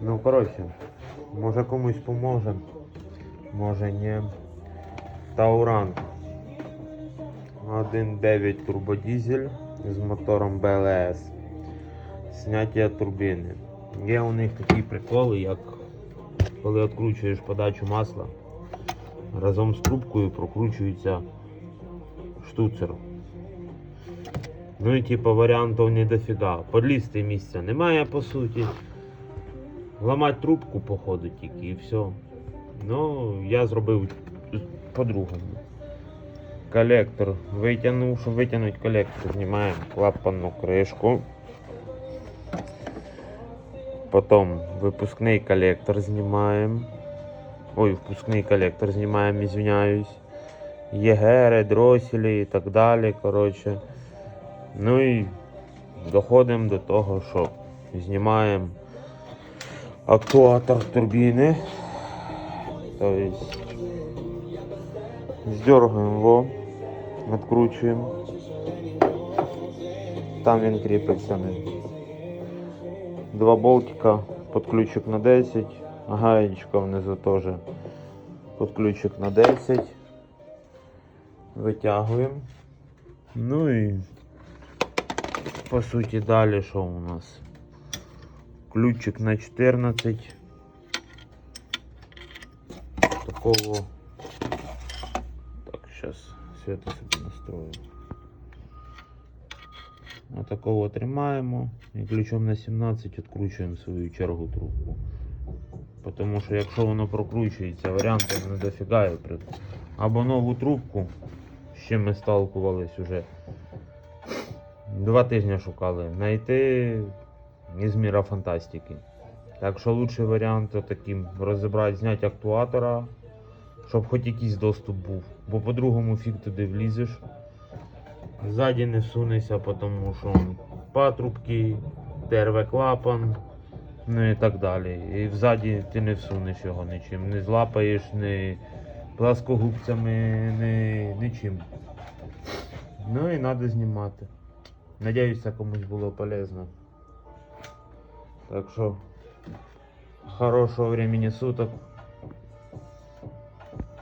Ну, коротше, може комусь поможе, може ні. Тауранг. 1.9 турбодізель з мотором BLS. Зняття турбіни. Є у них такі приколи, як коли відкручуєш подачу масла, разом з трубкою прокручується штуцер. Ну і типу варіантів не дофіга. Подлізти місця немає по суті. Ламати трубку, походу, тільки і все. Ну, я зробив по-другому. Колектор витягнув, щоб витягнути колектор, знімаємо клапанну кришку. Потім випускний колектор знімаємо. Ой, впускний колектор знімаємо, извиняюсь. ЄГРи, дроселі і так далі. Коротше. Ну і доходимо до того, що знімаємо актуатор турбіни. Тобто здергаємо його, відкручуємо. Там він кріпиться. Два болтика, подключик на 10, гаєчка внизу теж подключик на 10. Витягуємо. Ну і по суті далі що у нас? Ключик на 14. Такого. Так, сейчас все это собі настрою. Отакого тримаємо і ключом на 17 відкручуємо свою чергу трубку. Тому що якщо воно прокручується, варіантів не дофіга. є Або нову трубку, з чим ми сталкувались уже. Два тижні шукали. Найти із міра фантастики. Так що лучший варіант таким розібрати, зняти актуатора, щоб хоч якийсь доступ був. Бо по-другому фіг туди влізеш. Ззаді не всунешся, тому що патрубки, ТРВ клапан, ну і так далі. І взаді ти не всунеш його нічим. Не злапаєш, ні пласкогубцями, ні, нічим. Ну і треба знімати. Надіюсь, це комусь було полезно. Так що, хорошого времени суток.